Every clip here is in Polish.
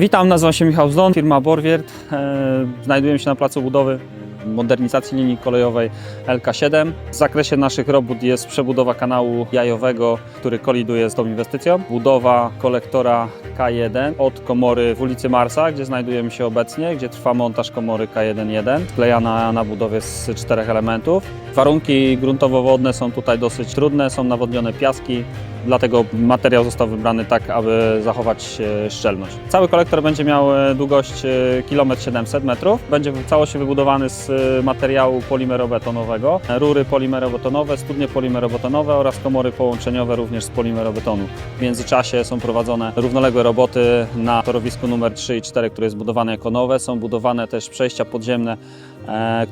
Witam, nazywam się Michał Zdon, firma Borwiert. E, Znajdujemy się na placu budowy modernizacji linii kolejowej LK7. W zakresie naszych robót jest przebudowa kanału jajowego, który koliduje z tą inwestycją. Budowa kolektora K1 od komory w ulicy Marsa, gdzie znajdujemy się obecnie, gdzie trwa montaż komory K1.1, sklejana na budowie z czterech elementów. Warunki gruntowo-wodne są tutaj dosyć trudne, są nawodnione piaski, dlatego materiał został wybrany tak, aby zachować e, szczelność. Cały kolektor będzie miał e, długość e, 1,7 m. Będzie w całości wybudowany z e, materiału polimerobetonowego, rury polimerobetonowe, studnie polimerobetonowe oraz komory połączeniowe również z polimerobetonu. W międzyczasie są prowadzone równoległe roboty na torowisku numer 3 i 4, które jest budowane jako nowe. Są budowane też przejścia podziemne e,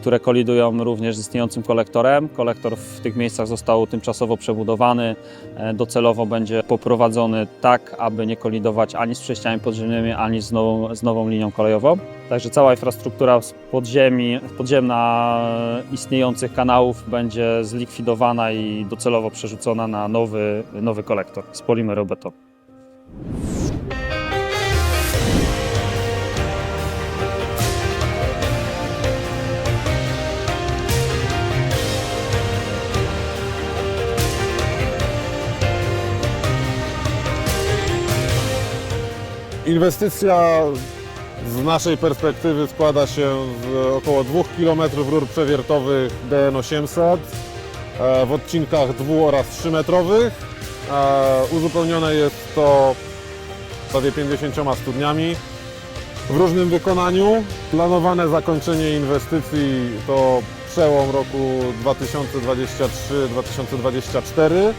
które kolidują również z istniejącym kolektorem. Kolektor w tych miejscach został tymczasowo przebudowany. E, Docelowo będzie poprowadzony tak, aby nie kolidować ani z przejściami podziemnymi, ani z nową, z nową linią kolejową. Także cała infrastruktura podziemi, podziemna e, istniejących kanałów będzie zlikwidowana i docelowo przerzucona na nowy, nowy kolektor z polimerobetonu. Inwestycja z naszej perspektywy składa się z około 2 km rur przewiertowych DN800 e, w odcinkach 2 oraz 3 metrowych. E, Uzupełnione jest to prawie 50 studniami w różnym wykonaniu. Planowane zakończenie inwestycji to przełom roku 2023-2024.